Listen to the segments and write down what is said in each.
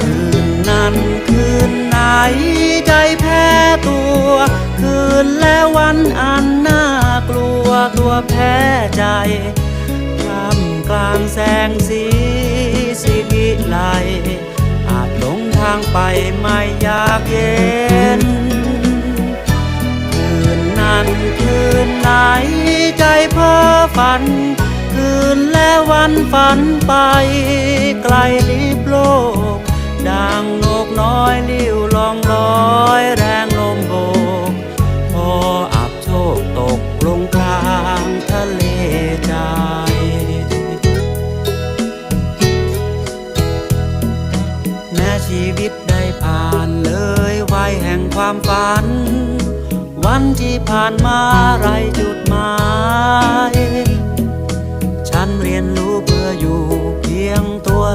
คืนนั้นคืนไหนใจแพ้ตัว คืนและวันอันน่ากลัวตัวแพ้ใจกลกลางแสงสีสีวิไลอาจหลงทางไปไม่อยากเย็นคืนนั้นคืนไหนใจพ้อ ฝัน คืนและวันฝันไปไกลลิบโลกดังนกน้อยลิ้วลองลอยแรงลมโบกพออับโชคตกลงกลางทะเลใจแม้ชีวิตได้ผ่านเลยวัยแห่งความฝัน วันที่ผ่านมาไรจุดหมาย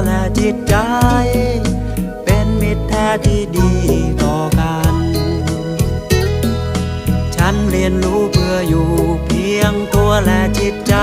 และจิตใจ เป็นมิตรแท้ที่ดีต่อกัน ฉันเรียนรู้เพื่ออยู่เพียงตัวและจิตใจ